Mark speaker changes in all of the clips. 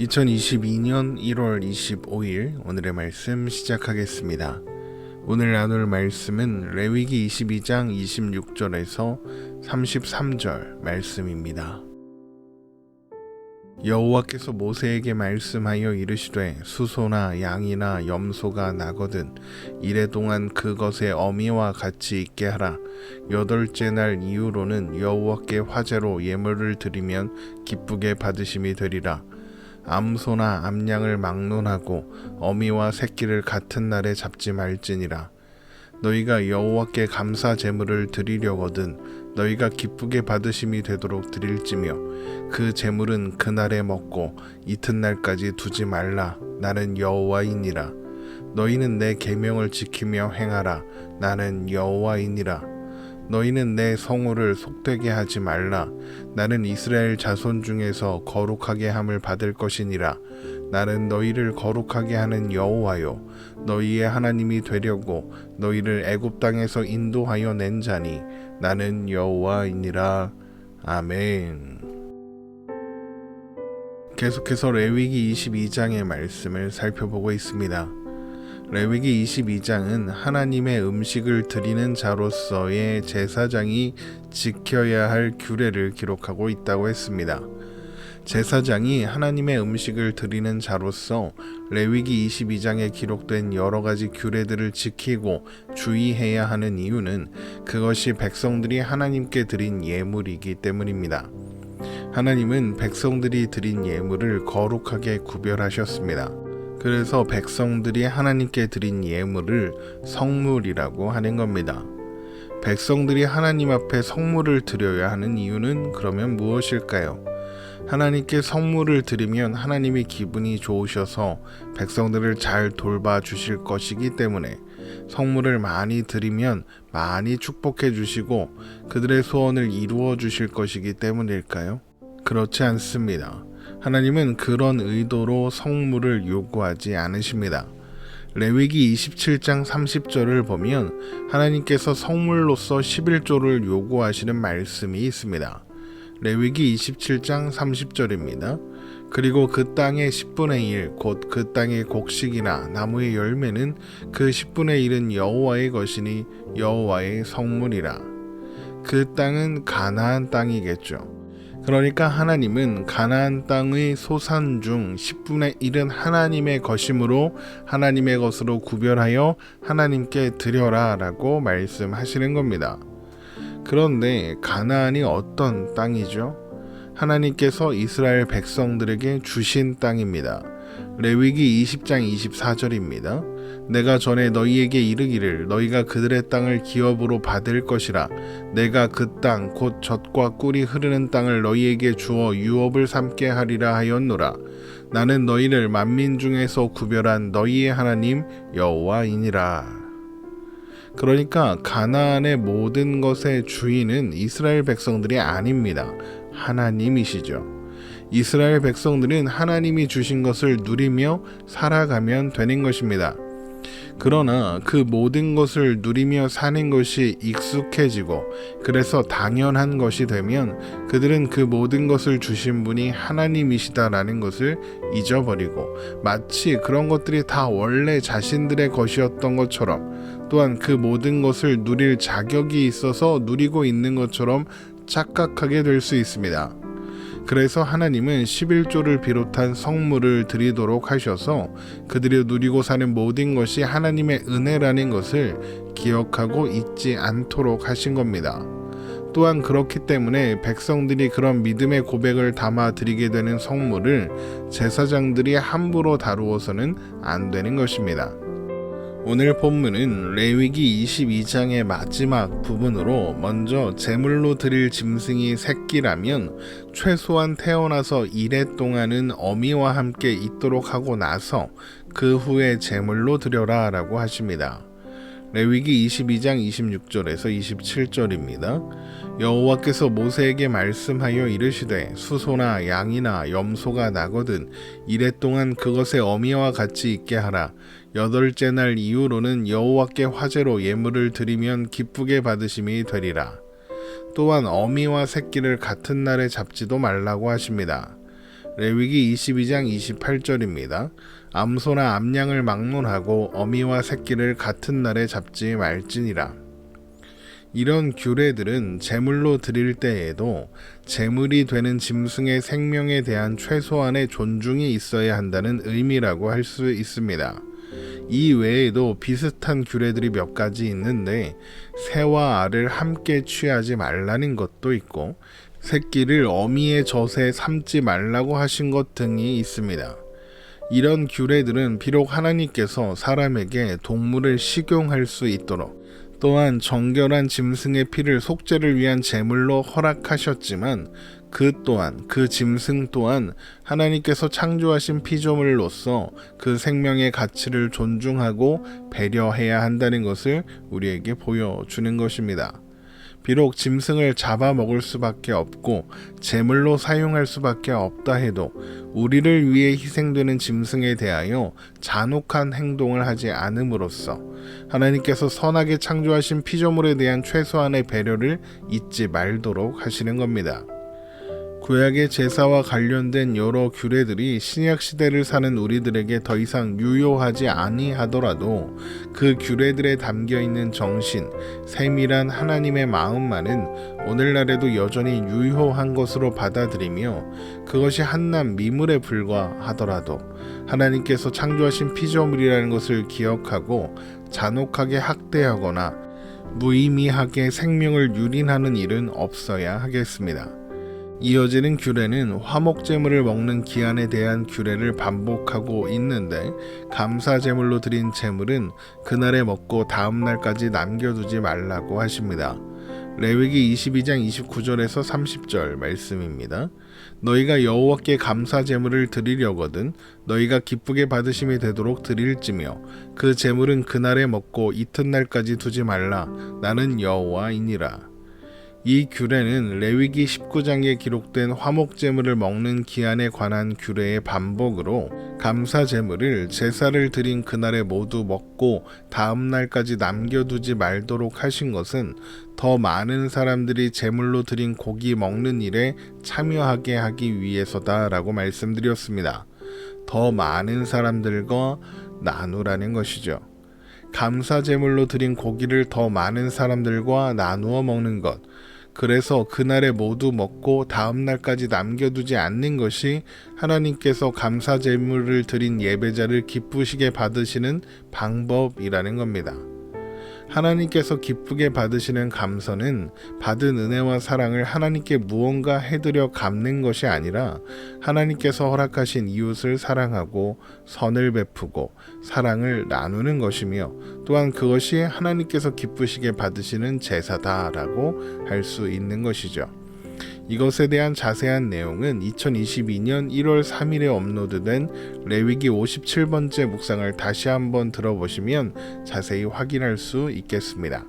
Speaker 1: 2022년 1월 25일 오늘의 말씀 시작하겠습니다. 오늘 나눌 말씀은 레위기 22장 26절에서 33절 말씀입니다. 여호와께서 모세에게 말씀하여 이르시되 수소나 양이나 염소가 나거든 이래 동안 그것의 어미와 같이 있게 하라 여덟째 날 이후로는 여호와께 화제로 예물을 드리면 기쁘게 받으심이 되리라 암소나 암양을 막론하고 어미와 새끼를 같은 날에 잡지 말지니라. 너희가 여호와께 감사 제물을 드리려거든 너희가 기쁘게 받으심이 되도록 드릴지며 그 제물은 그날에 먹고 이튿날까지 두지 말라. 나는 여호와이니라. 너희는 내 계명을 지키며 행하라. 나는 여호와이니라 너희는 내 성호를 속되게 하지 말라 나는 이스라엘 자손 중에서 거룩하게 함을 받을 것이니라 나는 너희를 거룩하게 하는 여호와요 너희의 하나님이 되려고 너희를 애굽 땅에서 인도하여 낸 자니 나는 여호와이니라 아멘. 계속해서 레위기 22장의 말씀을 살펴보고 있습니다. 레위기 22장은 하나님의 음식을 드리는 자로서의 제사장이 지켜야 할 규례를 기록하고 있다고 했습니다. 제사장이 하나님의 음식을 드리는 자로서 레위기 22장에 기록된 여러 가지 규례들을 지키고 주의해야 하는 이유는 그것이 백성들이 하나님께 드린 예물이기 때문입니다. 하나님은 백성들이 드린 예물을 거룩하게 구별하셨습니다. 그래서 백성들이 하나님께 드린 예물을 성물이라고 하는 겁니다. 백성들이 하나님 앞에 성물을 드려야 하는 이유는 그러면 무엇일까요? 하나님께 성물을 드리면 하나님이 기분이 좋으셔서 백성들을 잘 돌봐 주실 것이기 때문에 성물을 많이 드리면 많이 축복해 주시고 그들의 소원을 이루어 주실 것이기 때문일까요? 그렇지 않습니다. 하나님은 그런 의도로 성물을 요구하지 않으십니다. 레위기 27장 30절을 보면 하나님께서 성물로서 11조를 요구하시는 말씀이 있습니다. 레위기 27장 30절입니다. 그리고 그 땅의 10분의 1, 곧 그 땅의 곡식이나 나무의 열매는 그 10분의 1은 여호와의 것이니 여호와의 성물이라. 그 땅은 가나안 땅이겠죠. 그러니까 하나님은 가나안 땅의 소산 중 10분의 1은 하나님의 것이므로 하나님의 것으로 구별하여 하나님께 드려라라고 말씀하시는 겁니다. 그런데 가나안이 어떤 땅이죠? 하나님께서 이스라엘 백성들에게 주신 땅입니다. 레위기 20장 24절입니다. 내가 전에 너희에게 이르기를 너희가 그들의 땅을 기업으로 받을 것이라 내가 그 땅 곧 젖과 꿀이 흐르는 땅을 너희에게 주어 유업을 삼게 하리라 하였노라 나는 너희를 만민 중에서 구별한 너희의 하나님 여호와이니라 그러니까 가나안의 모든 것의 주인은 이스라엘 백성들이 아닙니다. 하나님이시죠. 이스라엘 백성들은 하나님이 주신 것을 누리며 살아가면 되는 것입니다. 그러나 그 모든 것을 누리며 사는 것이 익숙해지고 그래서 당연한 것이 되면 그들은 그 모든 것을 주신 분이 하나님이시다라는 것을 잊어버리고 마치 그런 것들이 다 원래 자신들의 것이었던 것처럼 또한 그 모든 것을 누릴 자격이 있어서 누리고 있는 것처럼 착각하게 될 수 있습니다. 그래서 하나님은 11조를 비롯한 성물을 드리도록 하셔서 그들이 누리고 사는 모든 것이 하나님의 은혜라는 것을 기억하고 잊지 않도록 하신 겁니다. 또한 그렇기 때문에 백성들이 그런 믿음의 고백을 담아 드리게 되는 성물을 제사장들이 함부로 다루어서는 안 되는 것입니다. 오늘 본문은 레위기 22장의 마지막 부분으로 먼저 제물로 드릴 짐승이 새끼라면 최소한 태어나서 이래 동안은 어미와 함께 있도록 하고 나서 그 후에 제물로 드려라 라고 하십니다. 레위기 22장 26절에서 27절입니다. 여호와께서 모세에게 말씀하여 이르시되 수소나 양이나 염소가 나거든 이래 동안 그것의 어미와 같이 있게 하라 여덟째 날 이후로는 여호와께 화제로 예물을 드리면 기쁘게 받으심이 되리라 또한 어미와 새끼를 같은 날에 잡지도 말라고 하십니다. 레위기 22장 28절입니다. 암소나 암양을 막론하고 어미와 새끼를 같은 날에 잡지 말지니라. 이런 규례들은 제물로 드릴 때에도 제물이 되는 짐승의 생명에 대한 최소한의 존중이 있어야 한다는 의미라고 할 수 있습니다. 이 외에도 비슷한 규례들이 몇 가지 있는데 새와 알을 함께 취하지 말라는 것도 있고 새끼를 어미의 젖에 삼지 말라고 하신 것 등이 있습니다. 이런 규례들은 비록 하나님께서 사람에게 동물을 식용할 수 있도록 또한 정결한 짐승의 피를 속죄를 위한 제물로 허락하셨지만 그 또한 그 짐승 또한 하나님께서 창조하신 피조물로서 그 생명의 가치를 존중하고 배려해야 한다는 것을 우리에게 보여주는 것입니다. 비록 짐승을 잡아 먹을 수밖에 없고 제물로 사용할 수밖에 없다 해도 우리를 위해 희생되는 짐승에 대하여 잔혹한 행동을 하지 않음으로써 하나님께서 선하게 창조하신 피조물에 대한 최소한의 배려를 잊지 말도록 하시는 겁니다. 구약의 제사와 관련된 여러 규례들이 신약 시대를 사는 우리들에게 더 이상 유효하지 아니하더라도 그 규례들에 담겨 있는 정신, 세밀한 하나님의 마음만은 오늘날에도 여전히 유효한 것으로 받아들이며 그것이 한낱 미물에 불과하더라도 하나님께서 창조하신 피조물이라는 것을 기억하고 잔혹하게 학대하거나 무의미하게 생명을 유린하는 일은 없어야 하겠습니다. 이어지는 규례는 화목제물을 먹는 기한에 대한 규례를 반복하고 있는데 감사제물로 드린 제물은 그날에 먹고 다음 날까지 남겨두지 말라고 하십니다. 레위기 22장 29절에서 30절 말씀입니다. 너희가 여호와께 감사 제물을 드리려거든 너희가 기쁘게 받으심이 되도록 드릴지며 그 제물은 그날에 먹고 이튿날까지 두지 말라 나는 여호와이니라. 이 규례는 레위기 19장에 기록된 화목 제물을 먹는 기한에 관한 규례의 반복으로 감사 제물을 제사를 드린 그날에 모두 먹고 다음 날까지 남겨두지 말도록 하신 것은 더 많은 사람들이 제물로 드린 고기 먹는 일에 참여하게 하기 위해서다라고 말씀드렸습니다. 더 많은 사람들과 나누라는 것이죠. 감사 제물로 드린 고기를 더 많은 사람들과 나누어 먹는 것. 그래서 그날에 모두 먹고 다음 날까지 남겨두지 않는 것이 하나님께서 감사 제물을 드린 예배자를 기쁘시게 받으시는 방법이라는 겁니다. 하나님께서 기쁘게 받으시는 감사는 받은 은혜와 사랑을 하나님께 무언가 해드려 갚는 것이 아니라 하나님께서 허락하신 이웃을 사랑하고 선을 베푸고 사랑을 나누는 것이며 또한 그것이 하나님께서 기쁘시게 받으시는 제사다라고 할 수 있는 것이죠. 이것에 대한 자세한 내용은 2022년 1월 3일에 업로드된 레위기 57번째 묵상을 다시 한번 들어보시면 자세히 확인할 수 있겠습니다.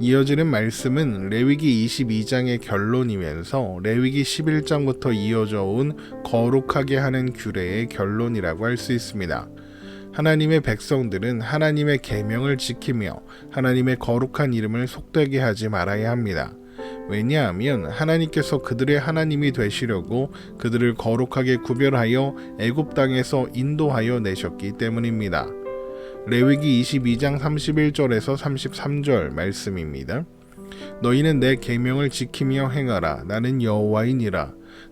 Speaker 1: 이어지는 말씀은 레위기 22장의 결론이면서 레위기 11장부터 이어져 온 거룩하게 하는 규례의 결론이라고 할 수 있습니다. 하나님의 백성들은 하나님의 계명을 지키며 하나님의 거룩한 이름을 속되게 하지 말아야 합니다. 왜냐하면 하나님께서 그들의 하나님이 되시려고 그들을 거룩하게 구별하여 애굽 땅에서 인도하여 내셨기 때문입니다. 레위기 22장 31절에서 33절 말씀입니다. 너희는 내 계명을 지키며 행하라 나는 여호와이니라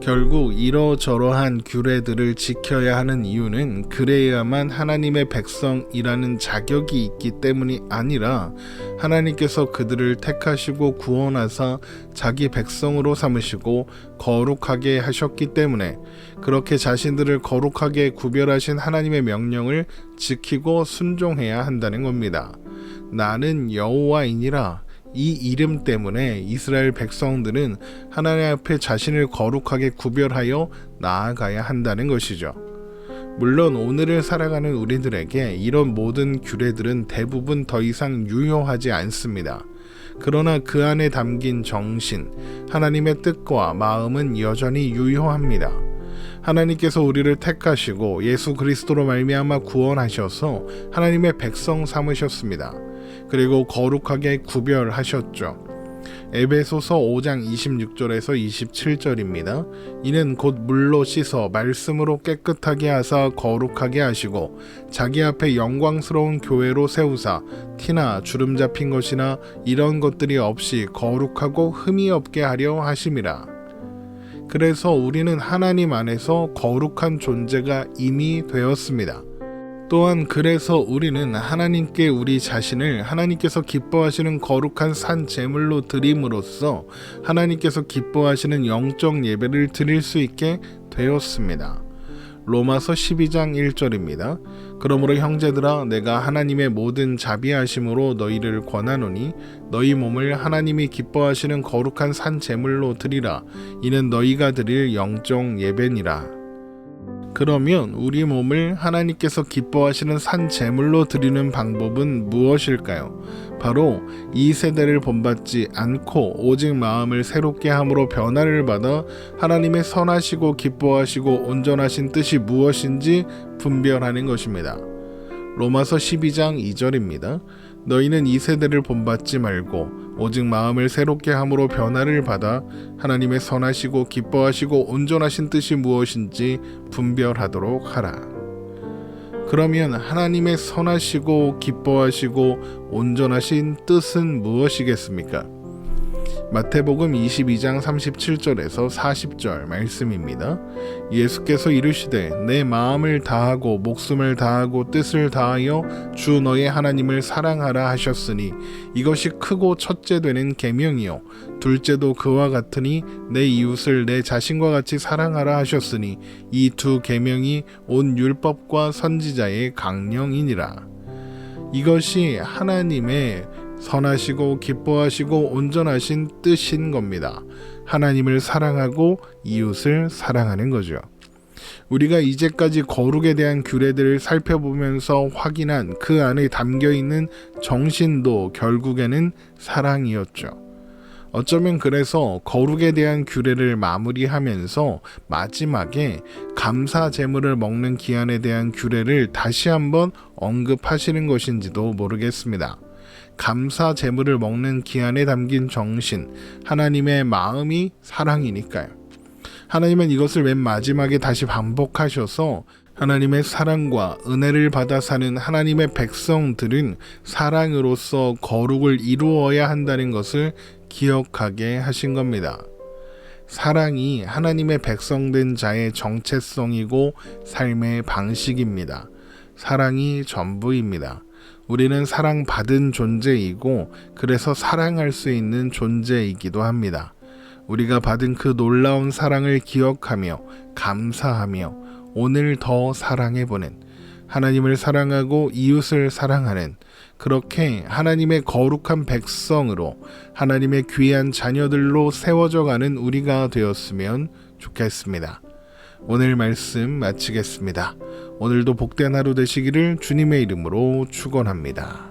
Speaker 1: 결국 이러저러한 규례들을 지켜야 하는 이유는 그래야만 하나님의 백성이라는 자격이 있기 때문이 아니라 하나님께서 그들을 택하시고 구원하사 자기 백성으로 삼으시고 거룩하게 하셨기 때문에 그렇게 자신들을 거룩하게 구별하신 하나님의 명령을 지키고 순종해야 한다는 겁니다. 나는 여호와이니라 이 이름 때문에 이스라엘 백성들은 하나님 앞에 자신을 거룩하게 구별하여 나아가야 한다는 것이죠. 물론 오늘을 살아가는 우리들에게 이런 모든 규례들은 대부분 더 이상 유효하지 않습니다. 그러나 그 안에 담긴 정신, 하나님의 뜻과 마음은 여전히 유효합니다. 하나님께서 우리를 택하시고 예수 그리스도로 말미암아 구원하셔서 하나님의 백성 삼으셨습니다. 그리고 거룩하게 구별하셨죠. 에베소서 5장 26절에서 27절입니다. 이는 곧 물로 씻어 말씀으로 깨끗하게 하사 거룩하게 하시고 자기 앞에 영광스러운 교회로 세우사 티나 주름 잡힌 것이나 이런 것들이 없이 거룩하고 흠이 없게 하려 하심이라. 그래서 우리는 하나님 안에서 거룩한 존재가 이미 되었습니다. 또한 그래서 우리는 하나님께 우리 자신을 하나님께서 기뻐하시는 거룩한 산 제물로 드림으로써 하나님께서 기뻐하시는 영적 예배를 드릴 수 있게 되었습니다. 로마서 12장 1절입니다. 그러므로 형제들아 내가 하나님의 모든 자비하심으로 너희를 권하노니 너희 몸을 하나님이 기뻐하시는 거룩한 산 제물로 드리라 이는 너희가 드릴 영적 예배니라. 그러면 우리 몸을 하나님께서 기뻐하시는 산 제물로 드리는 방법은 무엇일까요? 바로 이 세대를 본받지 않고 오직 마음을 새롭게 함으로 변화를 받아 하나님의 선하시고 기뻐하시고 온전하신 뜻이 무엇인지 분별하는 것입니다. 로마서 12장 2절입니다. 너희는 이 세대를 본받지 말고 오직 마음을 새롭게 함으로 변화를 받아 하나님의 선하시고 기뻐하시고 온전하신 뜻이 무엇인지 분별하도록 하라. 그러면 하나님의 선하시고 기뻐하시고 온전하신 뜻은 무엇이겠습니까? 마태복음 22장 37절에서 40절 말씀입니다. 예수께서 이르시되 내 마음을 다하고 목숨을 다하고 뜻을 다하여 주 너의 하나님을 사랑하라 하셨으니 이것이 크고 첫째 되는 계명이요 둘째도 그와 같으니 내 이웃을 내 자신과 같이 사랑하라 하셨으니 이 두 계명이 온 율법과 선지자의 강령이니라. 이것이 하나님의 선하시고 기뻐하시고 온전하신 뜻인 겁니다. 하나님을 사랑하고 이웃을 사랑하는 거죠. 우리가 이제까지 거룩에 대한 규례들을 살펴보면서 확인한 그 안에 담겨 있는 정신도 결국에는 사랑이었죠. 어쩌면 그래서 거룩에 대한 규례를 마무리하면서 마지막에 감사 제물을 먹는 기한에 대한 규례를 다시 한번 언급하시는 것인지도 모르겠습니다. 감사 제물을 먹는 기한에 담긴 정신, 하나님의 마음이 사랑이니까요. 하나님은 이것을 맨 마지막에 다시 반복하셔서 하나님의 사랑과 은혜를 받아 사는 하나님의 백성들은 사랑으로서 거룩을 이루어야 한다는 것을 기억하게 하신 겁니다. 사랑이 하나님의 백성된 자의 정체성이고 삶의 방식입니다. 사랑이 전부입니다. 우리는 사랑받은 존재이고 그래서 사랑할 수 있는 존재이기도 합니다. 우리가 받은 그 놀라운 사랑을 기억하며 감사하며 오늘 더 사랑해보는 하나님을 사랑하고 이웃을 사랑하는 그렇게 하나님의 거룩한 백성으로 하나님의 귀한 자녀들로 세워져 가는 우리가 되었으면 좋겠습니다. 오늘 말씀 마치겠습니다. 오늘도 복된 하루 되시기를 주님의 이름으로 축원합니다.